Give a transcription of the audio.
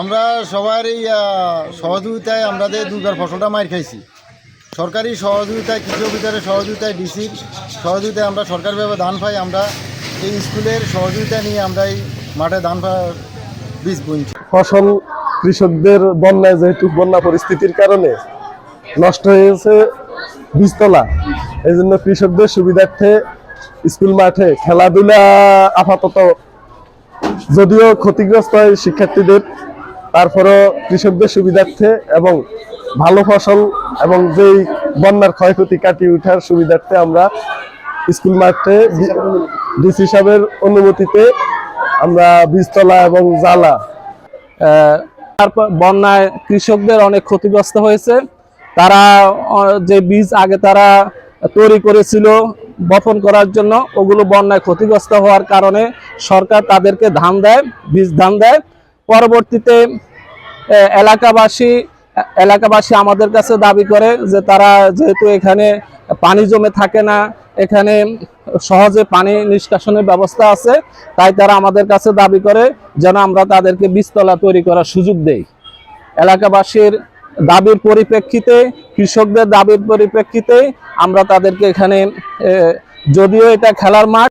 আমরা সবার এই সহযোগিতায় আমাদের দুর্গার ফসলটা মার খাইছি। সরকারি সহযোগিতায়, কৃষি অফিসারের সহযোগিতায়, ডিসির সহযোগিতায় আমরা সরকারিভাবে ধান পাই, আমরা এই স্কুলের সহযোগিতা নিয়ে আমরা এই মাঠে ধান বীজ বুনছি। ফসল কৃষকদের বন্যায় যেহেতু বন্যা পরিস্থিতির কারণে নষ্ট হয়েছে বীজতলা এই জন্য কৃষকদের সুবিধার্থে স্কুল মাঠে খেলাধুলা আপাতত যদিও ক্ষতিগ্রস্ত হয় শিক্ষার্থীদের। তারপরও কৃষকদের সুবিধার্থে এবং ভালো ফসল এবং যেই বন্যার ক্ষয়ক্ষতি কাটিয়ে ওঠার সুবিধার্থে আমরা স্কুল মাঠে ডিসি সাহেবের অনুমতিতে আমরা বীজতলা এবং জ্বালা তারপর বন্যায় কৃষকদের অনেক ক্ষতিগ্রস্ত হয়েছে। তারা যে বীজ আগে তারা তৈরি করেছিল বপন করার জন্য, ওগুলো বন্যায় ক্ষতিগ্রস্ত হওয়ার কারণে সরকার তাদেরকে ধান দেয়, বীজ ধান দেয়। পরবর্তীতে এলাকাবাসী এলাকাবাসী আমাদের কাছে দাবি করে যে তারা যেহেতু এখানে পানি জমে থাকে না, এখানে সহজে পানি নিষ্কাশনের ব্যবস্থা আছে, তাই তারা আমাদের কাছে দাবি করে যেন আমরা তাদেরকে বীজতলা তৈরি করার সুযোগ দেই। এলাকাবাসীর দাবির পরিপ্রেক্ষিতে, কৃষকদের দাবির পরিপ্রেক্ষিতে আমরা তাদেরকে এখানে যদিও এটা খেলার মাঠ।